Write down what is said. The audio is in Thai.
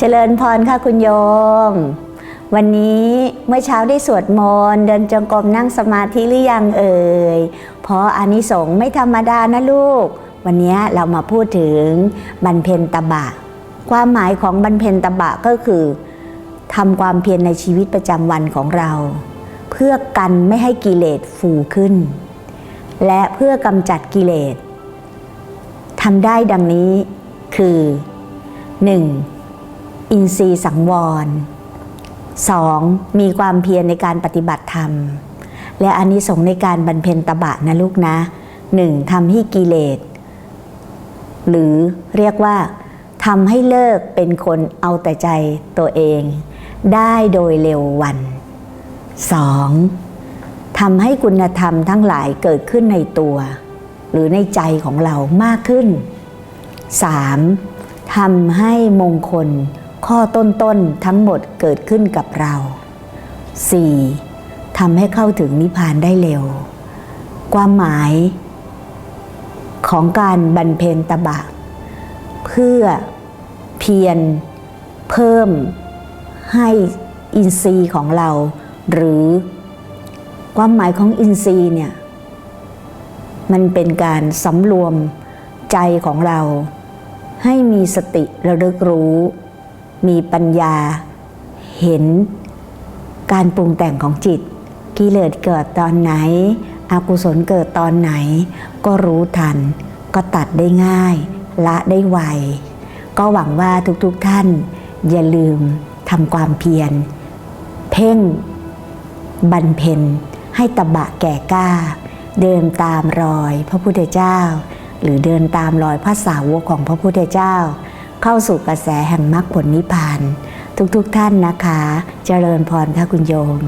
เจริญพรค่ะคุณโยม วันนี้เมื่อเช้าได้สวดมนต์เดินจงกรมนั่งสมาธิหรือยังเอ่ยเพราะอานิสงส์ไม่ธรรมดานะลูก วันนี้เรามาพูดถึงบรรเพนตบะ ความหมายของบรรเพนตบะก็คือทำความเพียรในชีวิตประจำวันของเรา เพื่อกันไม่ให้กิเลสฟูขึ้น และเพื่อกำจัดกิเลสทำได้ดังนี้คือ 1. อินทรีย์สังวร 2. มีความเพียรในการปฏิบัติธรรม และอานิสงส์ในการบรรเพ็ญตบะนะลูกนะ 1. ทำให้กิเลส หรือเรียกว่าทำให้เลิกเป็นคนเอาแต่ใจตัวเอง ได้โดยเร็ววัน 2. ทำให้คุณธรรมทั้งหลายเกิดขึ้นในตัว หรือในใจของเรามากขึ้น 3. ทำให้มงคล ข้อต้นๆทั้งหมดเกิดขึ้นกับเรา 4. ทำให้เข้าถึงนิพพานได้เร็ว ความหมาย ของการบรรเพนตบะ เพื่อเพียรเพิ่มให้อินทรีย์ของเรา หรือความหมายของอินทรีย์เนี่ยมันเป็นการสำรวมใจของเรา ให้มีสติระลึกรู้ มีปัญญาเห็นการปรุงแต่งของจิต กิเลสเกิดตอนไหน อกุศลเกิดตอนไหน ก็รู้ทัน ก็ตัดได้ง่าย ละได้ไว ก็หวังว่าทุกๆทท่าน อย่าลืมทำความเพียร เพ่งบรรเพนให้ตบะแก่กล้า เดินตามรอยพระพุทธเจ้า หรือเดินตามรอยพระสาวกของพระพุทธเจ้า เข้าสู่กระแสแห่งมรรคผลนิพพาน ทุกๆทท่านนะคะ เจริญพรค่ะคุณโยม